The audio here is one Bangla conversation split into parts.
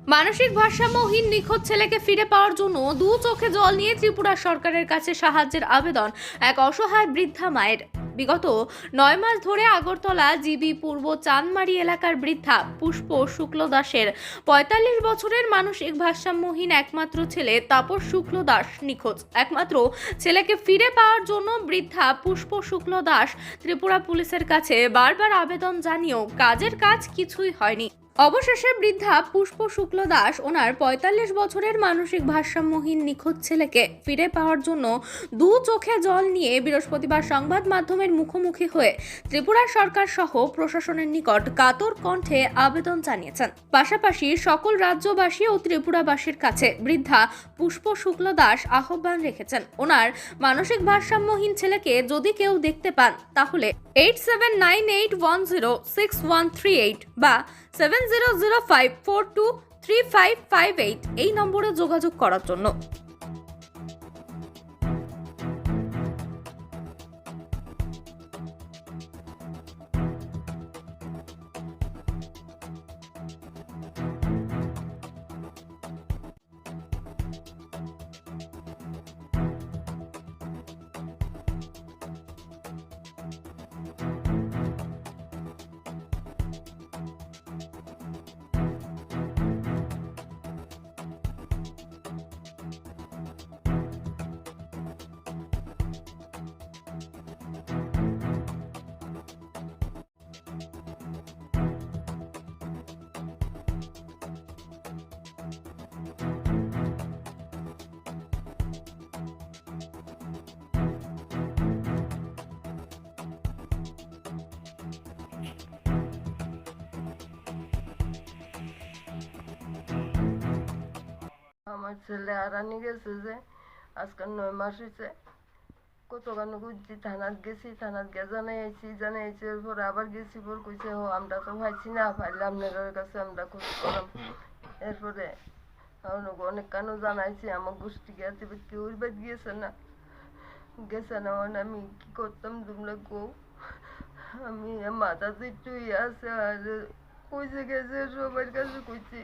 মানসিক ভারসাম্যহীন নিখোঁজ ছেলেকে ফিরে পাওয়ার জন্য দু চোখে জল নিয়ে ত্রিপুরা সরকারের কাছে সাহায্যের আবেদন এক অসহায় বৃদ্ধা মায়ের। বিগত নয় মাস ধরে আগরতলা জিবি পূর্ব চাঁদমারি এলাকার বৃদ্ধা পুষ্প শুক্ল দাসের পঁয়তাল্লিশ বছরের মানসিক ভারসাম্যহীন একমাত্র ছেলে তাপস শুক্ল দাস নিখোঁজ। একমাত্র ছেলেকে ফিরে পাওয়ার জন্য বৃদ্ধা পুষ্প শুক্ল দাস ত্রিপুরা পুলিশের কাছে বারবার আবেদন জানিয়েও কাজের কাজ কিছুই হয়নি। অবশেষে বৃদ্ধা পুষ্প শুক্ল দাস ওনার পঁয়তাল্লিশ বছরের মানসিক ভারসাম্যহীন নিখোঁজ ছেলেকে ফিরে পাওয়ার জন্য দু চোখে জল নিয়ে বৃহস্পতিবার সংবাদ মাধ্যমের মুখোমুখি হয়ে ত্রিপুরা সরকার সহ প্রশাসনের নিকট কাতর কণ্ঠে আবেদন জানিয়েছেন। পাশাপাশি সকল রাজ্যবাসী ও ত্রিপুরাবাসীর কাছে বৃদ্ধা পুষ্প শুক্ল দাস আহ্বান রেখেছেন। ওনার মানসিক ভারসাম্যহীন ছেলেকে যদি কেউ দেখতে পান, তাহলে eight seven nine eight one zero six one three eight বা seven zero zero five four two three five five eight এই নম্বরে যোগাযোগ করার জন্য। আমার ছেলে আরানি গেছে যে আজকাল নয় মাস হয়েছে কতখান খুঁজছি থানাত গেছি, থানাত গিয়ে জানাই আইছি জানাই আইছি এরপরে আবার গেছি, পর কইছে ও আমরা তো ভাইছি না পাইলে আপনাদের কাছে আমরা খোঁজ করলাম। এরপরে অনেক কানও জানাইছি, আমার গোষ্ঠী গেছে কেউ বাদ গিয়েছে না। গেছে না মানে আমি কি করতাম তোমরা কো আমি মাথাতে একটু ইয়ে আছে, আর কইছে গেছে, সবার কাছে কইছি।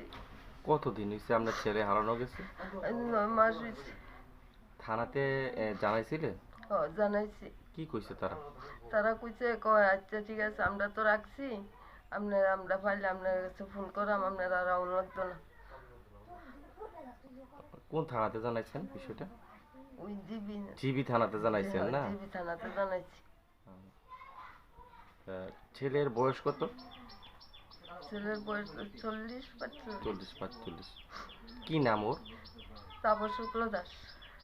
কতদিন হয়েছে আপনার ছেলে হারানো গেছে? মাস হয়েছে থানাতে জানাইছিলে? জানাইছি। কি কইছে তারা? তারা কইছে কয় আচ্ছা ঠিক আছে আমরা তো রাখছি। আপনার আমরা পাইলে আপনার কাছে ফোন করাম আপনার আর লাগতো না। কোন থানাতে জানাইছেন বিষয়টা? ওই জিবি জিবি থানাতে জানাইছেন না? জিবি থানাতে জানাইছি। তা ছেলের বয়স কত? ছেলের বয়স চল্লিশ বা চল্লিশ পাঁচচল্লিশ। কি নাম ওর? তারপর শুক্ল দাস